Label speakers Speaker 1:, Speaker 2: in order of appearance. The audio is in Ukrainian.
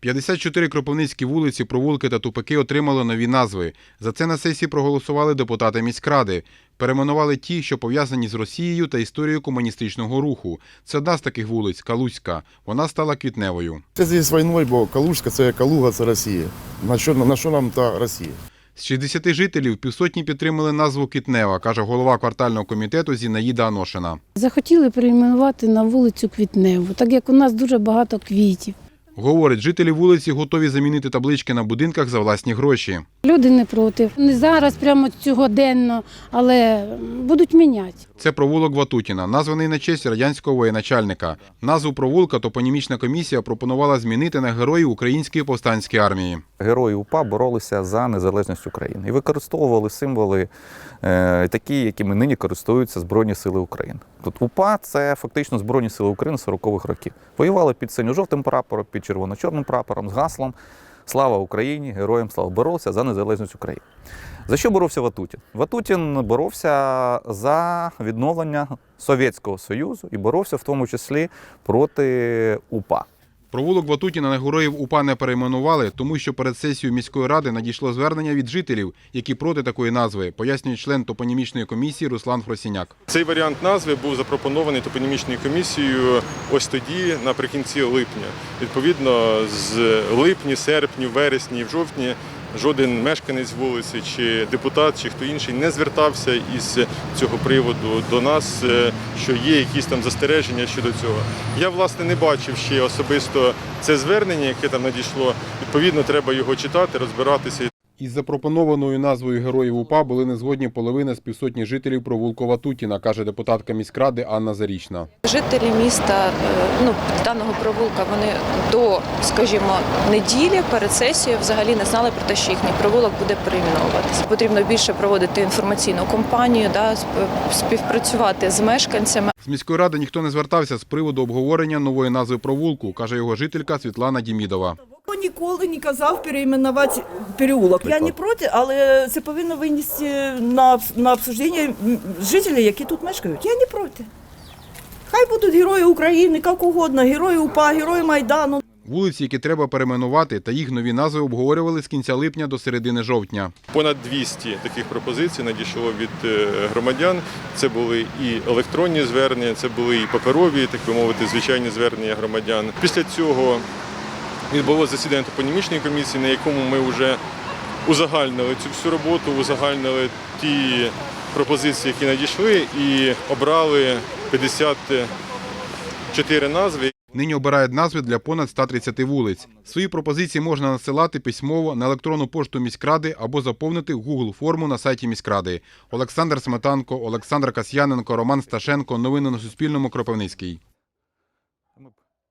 Speaker 1: 54 кропивницькі вулиці, провулки та тупики отримали нові назви. За це на сесії проголосували депутати міськради. Перейменували ті, що пов'язані з Росією та історією комуністичного руху. Це одна з таких вулиць Калузька. Вона стала квітневою.
Speaker 2: Це з війною, бо Калужська це Калуга, це Росія. На що, на що нам та Росія?
Speaker 1: З 60 жителів півсотні підтримали назву Квітнева, каже голова квартального комітету Зінаїда Аношина.
Speaker 3: Захотіли перейменувати на вулицю Квітневу, так як у нас дуже багато квітів.
Speaker 1: Говорить, жителі вулиці готові замінити таблички на будинках за власні гроші.
Speaker 3: Люди не проти. Не зараз, прямо цьогоденно, але будуть міняти.
Speaker 1: Це провулок Ватутіна, названий на честь радянського воєначальника. Назву провулка топонімічна комісія пропонувала змінити на героїв Української повстанської армії.
Speaker 4: Герої УПА боролися за незалежність України і використовували символи е, такі, якими нині користуються Збройні Сили України. Тут УПА це фактично Збройні Сили України 40-х років. Воювали під синьо-жовтим прапором, під червоно-чорним прапором з гаслом Слава Україні! Героям слава! Боролися за незалежність України. За що боровся Ватутін? Ватутін боровся за відновлення Совєтського Союзу і боровся в тому числі проти УПА.
Speaker 1: Провулок Ватутіна на Гуроїв УПА не перейменували, тому що перед сесією міської ради надійшло звернення від жителів, які проти такої назви, пояснює член топонімічної комісії Руслан Фросіняк.
Speaker 5: Цей варіант назви був запропонований топонімічною комісією ось тоді, наприкінці липня. Відповідно, з липні, серпні, вересні, в жовтні жоден мешканець вулиці, чи депутат, чи хто інший не звертався із цього приводу до нас, е, що є якісь там застереження щодо цього. Я власне не бачив ще особисто це звернення, яке там надійшло. Відповідно, треба його читати, розбиратися.
Speaker 1: Із запропонованою назвою героїв УПА були незгодні половина з півсотні жителів провулку Ватутіна, каже депутатка міськради Анна Зарічна.
Speaker 6: Жителі міста е, ну, даного провулка вони до, скажімо, неділі перед сесією взагалі не знали про те, що їхній провулок буде перейменовуватися. Потрібно більше проводити інформаційну кампанію, да, співпрацювати з мешканцями.
Speaker 1: З міської ради ніхто не звертався з приводу обговорення нової назви провулку, каже його жителька Світлана Дімідова.
Speaker 7: Ніколи не казав перейменувати переулок. Я не проти, але це повинно винести на, на обсуждення жителі, які тут мешкають. Я не проти. Хай будуть герої України, як угодно, герої УПА, герої Майдану.
Speaker 1: Вулиці, які треба перейменувати, та їх нові назви обговорювали з кінця липня до середини жовтня.
Speaker 5: Понад 200 таких пропозицій надійшло від е, громадян. Це були і електронні звернення, це були і паперові, так би мовити, звичайні звернення громадян. Після цього відбулося засідання топонімічної комісії, на якому ми вже узагальнили цю всю роботу, узагальнили ті пропозиції, які надійшли, і обрали 54 назви.
Speaker 1: Нині обирають назви для понад 130 вулиць. Свої пропозиції можна надсилати письмово на електронну пошту міськради або заповнити Google форму на сайті міськради. Олександр Сметанко, Олександр Касьяненко, Роман Сташенко. Новини на Суспільному. Кропивницький.